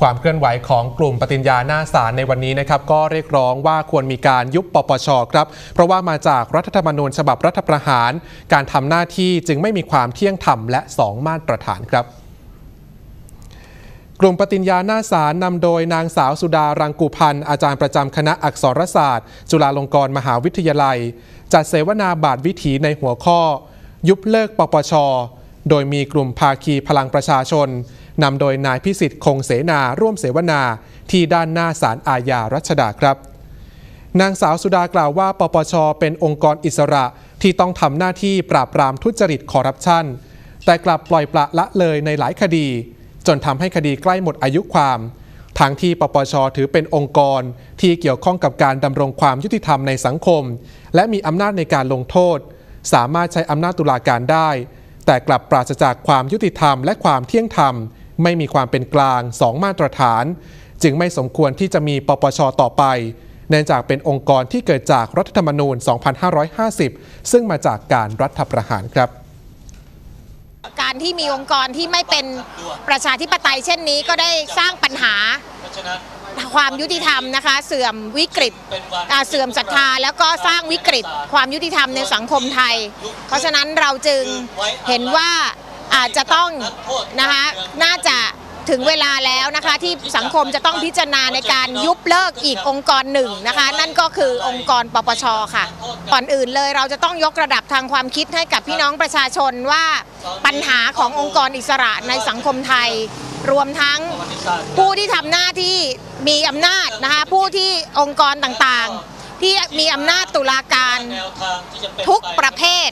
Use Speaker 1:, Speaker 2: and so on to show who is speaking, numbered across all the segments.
Speaker 1: ความเคลื่อนไหวของกลุ่มปฏิญญาหน้าศาลในวันนี้นะครับก็เรียกร้องว่าควรมีการยุบปปชครับ เพราะว่ามาจากรัฐธรรมนูญฉบับรัฐประหาร การทำหน้าที่จึงไม่มีความเที่ยงธรรมและ 2 มาตรฐานครับกลุ่มปฏิญญาหน้าศาลนำโดยนางสาวสุดารังกูพันธ์อาจารย์ประจำคณะอักษรศาสตร์ จุฬาลงกรณ์มหาวิทยาลัย จัดเสวนาบาทวิถีในหัวข้อ ยุบเลิกปปช โดยมีกลุ่มภาคีพลังประชาชน นำโดยนายพิสิทธิ์คงเสนาร่วมเสวนาที่ด้านหน้าศาลอาญารัชดาครับ นางสาวสุดากล่าวว่า ปปช เป็นองค์กรอิสระที่ต้องทำหน้าที่ปราบปรามทุจริตคอร์รัปชันแต่กลับปล่อยปละละเลยในหลายคดี จนทำให้คดีใกล้หมดอายุความทั้งที่ปปช ถือเป็นองค์กรที่เกี่ยวข้องกับการดำรงความยุติธรรมในสังคม และมีอำนาจในการลงโทษ สามารถใช้อำนาจตุลาการได้ แต่กลับปราศจากความยุติธรรมและความเที่ยงธรรม ไม่มีความเป็นกลาง2มาตรฐาน จึงไม่สมควรที่จะมีปปชต่อไป เนื่องจากเป็นองค์กรที่เกิดจากรัฐธรรมนูญ 2550 ซึ่งมาจากการรัฐประหารครับ
Speaker 2: การที่มีองค์กรที่ไม่เป็นประชาธิปไตยเช่นนี้ก็ได้สร้างปัญหาความยุติธรรมนะคะ เสื่อมวิกฤตเสื่อมศรัทธาแล้วก็สร้างวิกฤต ความยุติธรรมในสังคมไทย เพราะฉะนั้นเราจึงเห็นว่า อาจจะต้องนะคะน่าจะถึงเวลาแล้วนะคะที่สังคมจะต้องพิจารณาในการยุบเลิกอีกองค์กรหนึ่งนะคะ นั่นก็คือองค์กรปปชค่ะ ก่อนอื่นเลยเราจะต้องยกระดับทางความคิดให้กับพี่น้องประชาชนว่าปัญหาขององค์กรอิสระในสังคมไทย รวมทั้งผู้ที่ทำหน้าที่มีอำนาจนะคะผู้ที่องค์กรต่างๆ ที่มีอำนาจตุลาการทุกประเภท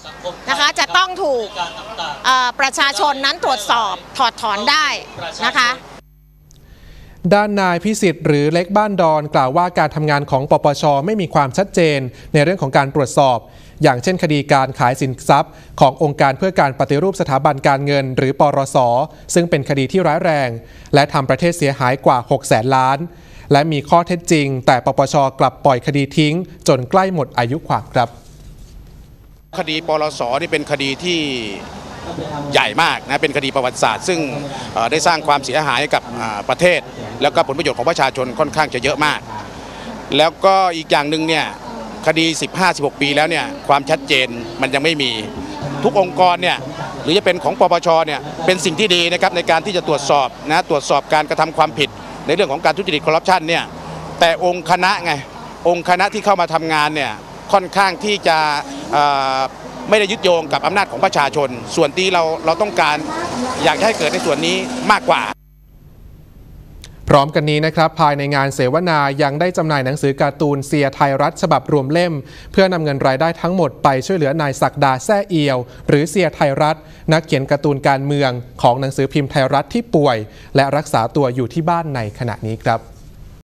Speaker 2: นะคะจะต้องถูกประชาชนนั้นตรวจสอบถอดถอนได้นะคะ
Speaker 1: ด้านนายพิสิทธิ์หรือเล็กบ้านดอนกล่าวว่าการทำงานของปปช ไม่มีความชัดเจนในเรื่องของการตรวจสอบ อย่างเช่นคดีการขายสินทรัพย์ ขององค์การเพื่อการปฏิรูปสถาบันการเงิน หรือปรสซึ่งเป็นคดีที่ร้ายแรง และทำประเทศเสียหายกว่า 6 แสนล้าน และมีข้อเท็จจริง แต่ปปชกลับปล่อยคดีทิ้ง จนใกล้หมดอายุความครับ
Speaker 3: คดีปรสนี่เป็นคดีที่ใหญ่มากนะเป็นคดีประวัติศาสตร์ ซึ่งได้สร้างความเสียหายกับประเทศ แล้วก็ผลประโยชน์ของประชาชนค่อนข้างจะเยอะมาก แล้วก็อีกอย่างหนึ่งเนี่ยคดี 15-16 ปีแล้วเนี่ยความชัดเจนมันยังไม่มี ทุกองค์กรเนี่ยหรือจะเป็นของปปชเนี่ยเป็นสิ่งที่ดีนะครับในการที่จะตรวจสอบนะตรวจสอบการกระทำความผิด ในเรื่องของการทุจริตคอร์รัปชันเนี่ยแต่องค์คณะไงองค์คณะที่เข้ามาทำงานเนี่ยค่อนข้างที่จะไม่ได้ยึดโยงกับอำนาจของประชาชน ส่วนที่เราเราต้องการอยากให้เกิดในส่วนนี้มากกว่า
Speaker 1: พร้อมกันนี้นะครับภายในงานเสวนายังได้จำหน่ายหนังสือการ์ตูนเซียไทยรัฐฉบับรวมเล่ม เพื่อนำเงินรายได้ทั้งหมดไปช่วยเหลือนายศักดาแซ่เอียว หรือเซียไทยรัฐ นักเขียนการ์ตูนการเมืองของหนังสือพิมพ์ไทยรัฐที่ป่วย และรักษาตัวอยู่ที่บ้านในขณะนี้ครับ